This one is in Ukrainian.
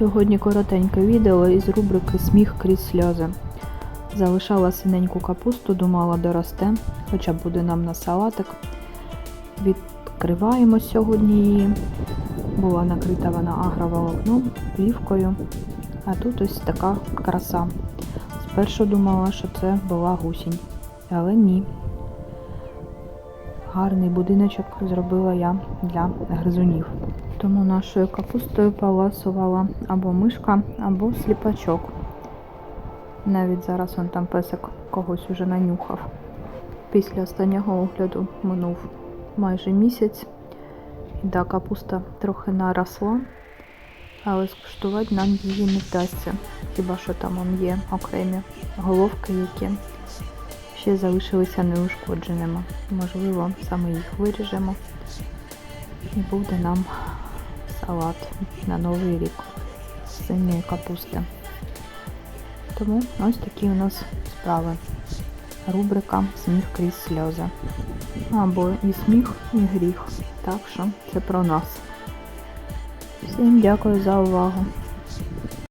Сьогодні коротеньке відео із рубрики Сміх крізь сльози. Залишала синеньку капусту, думала доросте, хоча буде нам на салатик. Відкриваємо сьогодні її. Була накрита вона агроволокном, плівкою. А тут ось така краса. Спершу думала, що це була гусінь, але ні. Гарний будиночок зробила я для гризунів. Тому нашою капустою поласувала або мишка, або сліпачок. Навіть зараз он там песик когось уже нанюхав. Після останнього огляду минув майже місяць. І да, капуста трохи наросла, але скуштувати нам її не вдасться. Хіба що там он є окремі головки, які ще залишилися неушкодженими. Можливо, саме їх виріжемо і буде нам салат на новий рік з синьої капусти. Тому ось такі у нас справи. Рубрика Сміх крізь сльози. Або і сміх, і гріх. Так що це про нас. Всім дякую за увагу.